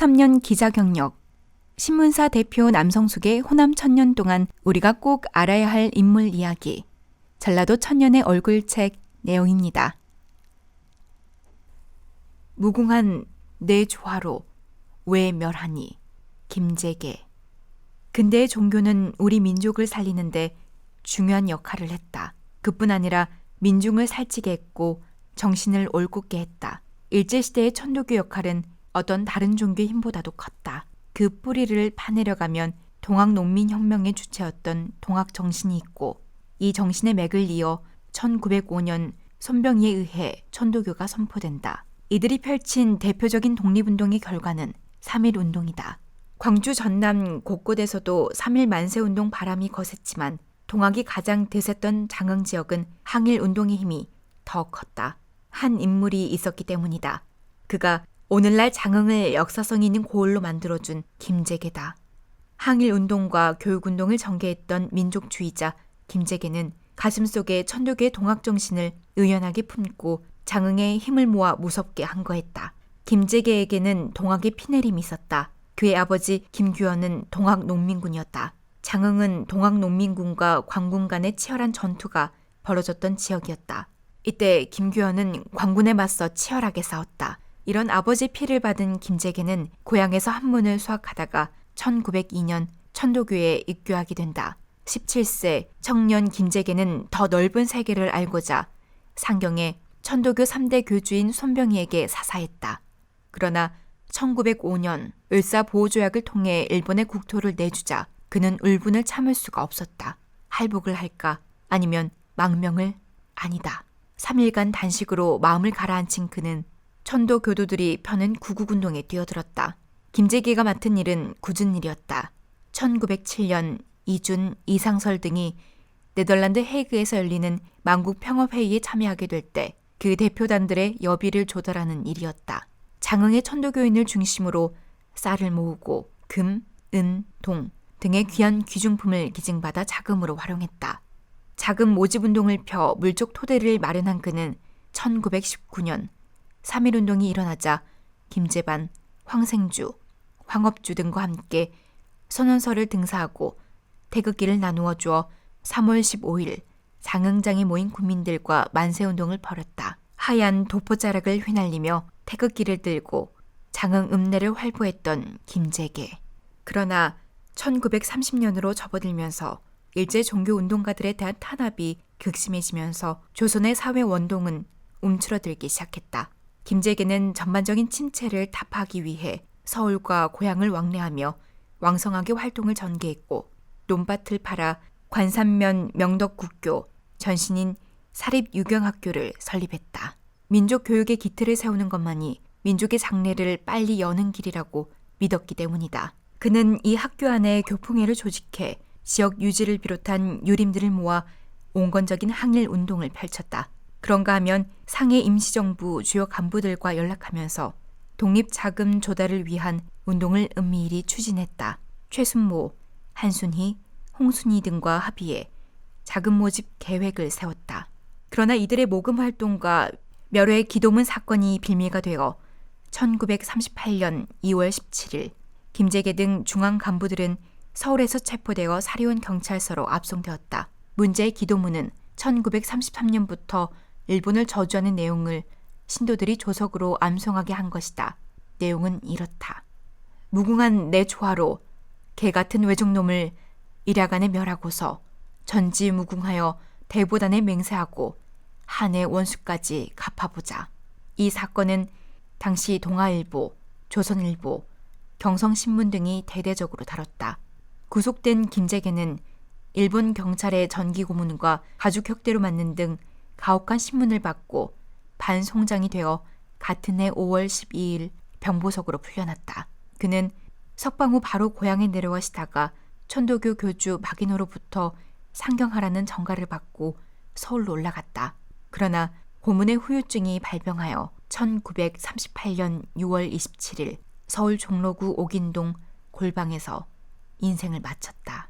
33년 기자 경력. 신문사 대표 남성숙의 호남 천년 동안 우리가 꼭 알아야 할 인물 이야기. 전라도 천년의 얼굴책 내용입니다. 무궁한 내 조화로 왜 멸하니 김재계. 근대의 종교는 우리 민족을 살리는데 중요한 역할을 했다. 그뿐 아니라 민중을 살찌게 했고 정신을 올곧게 했다. 일제시대의 천도교 역할은 어떤 다른 종교의 힘보다도 컸다. 그 뿌리를 파내려가면 동학 농민 혁명의 주체였던 동학 정신이 있고 이 정신의 맥을 이어 1905년 손병희에 의해 천도교가 선포된다. 이들이 펼친 대표적인 독립운동의 결과는 3.1 운동이다. 광주 전남 곳곳에서도 3.1 만세 운동 바람이 거셌지만 동학이 가장 대셌던 장흥 지역은 항일 운동의 힘이 더 컸다. 한 인물이 있었기 때문이다. 그가 오늘날 장흥을 역사성 있는 고을로 만들어준 김재계다. 항일 운동과 교육 운동을 전개했던 민족주의자 김재계는 가슴속에 천도교의 동학 정신을 의연하게 품고 장흥에 힘을 모아 무섭게 한 거했다. 김재계에게는 동학의 피내림이 있었다. 그의 아버지 김규현은 동학 농민군이었다. 장흥은 동학 농민군과 광군 간의 치열한 전투가 벌어졌던 지역이었다. 이때 김규현은 광군에 맞서 치열하게 싸웠다. 이런 아버지 피를 받은 김재계는 고향에서 한문을 수학하다가 1902년 천도교에 입교하게 된다. 17세 청년 김재계는 더 넓은 세계를 알고자 상경에 천도교 3대 교주인 손병희에게 사사했다. 그러나 1905년 을사 보호조약을 통해 일본의 국토를 내주자 그는 울분을 참을 수가 없었다. 할복을 할까 아니면 망명을 아니다. 3일간 단식으로 마음을 가라앉힌 그는 천도 교도들이 펴는 구국운동에 뛰어들었다. 김재기가 맡은 일은 굳은 일이었다. 1907년 이준, 이상설 등이 네덜란드 헤이그에서 열리는 만국 평화회의에 참여하게 될 때 그 대표단들의 여비를 조달하는 일이었다. 장흥의 천도교인을 중심으로 쌀을 모으고 금, 은, 동 등의 귀한 귀중품을 기증받아 자금으로 활용했다. 자금 모집 운동을 펴 물적 토대를 마련한 그는 1919년 3.1운동이 일어나자 김재반, 황생주, 황업주 등과 함께 선언서를 등사하고 태극기를 나누어 주어 3월 15일 장흥장에 모인 국민들과 만세운동을 벌였다. 하얀 도포자락을 휘날리며 태극기를 들고 장흥 읍내를 활보했던 김재계. 그러나 1930년으로 접어들면서 일제 종교 운동가들에 대한 탄압이 극심해지면서 조선의 사회 원동은 움츠러들기 시작했다. 김재계는 전반적인 침체를 타파하기 위해 서울과 고향을 왕래하며 왕성하게 활동을 전개했고 논밭을 팔아 관산면 명덕국교 전신인 사립유경학교를 설립했다. 민족 교육의 기틀을 세우는 것만이 민족의 장래를 빨리 여는 길이라고 믿었기 때문이다. 그는 이 학교 안에 교풍회를 조직해 지역 유지를 비롯한 유림들을 모아 온건적인 항일 운동을 펼쳤다. 그런가 하면 상해 임시정부 주요 간부들과 연락하면서 독립 자금 조달을 위한 운동을 은밀히 추진했다. 최순모, 한순희, 홍순희 등과 합의해 자금 모집 계획을 세웠다. 그러나 이들의 모금 활동과 멸회 기도문 사건이 빌미가 되어 1938년 2월 17일 김재계 등 중앙 간부들은 서울에서 체포되어 사리온 경찰서로 압송되었다. 문제의 기도문은 1933년부터 일본을 저주하는 내용을 신도들이 조석으로 암송하게 한 것이다. 내용은 이렇다. 무궁한 내 조화로 개 같은 외종놈을 일야간에 멸하고서 전지무궁하여 대보단에 맹세하고 한의 원수까지 갚아보자. 이 사건은 당시 동아일보, 조선일보, 경성신문 등이 대대적으로 다뤘다. 구속된 김재계는 일본 경찰의 전기 고문과 가죽혁대로 맞는 등 가혹한 신문을 받고 반송장이 되어 같은 해 5월 12일 병보석으로 풀려났다. 그는 석방 후 바로 고향에 내려가시다가 천도교 교주 박인호로부터 상경하라는 정가를 받고 서울로 올라갔다. 그러나 고문의 후유증이 발병하여 1938년 6월 27일 서울 종로구 옥인동 골방에서 인생을 마쳤다.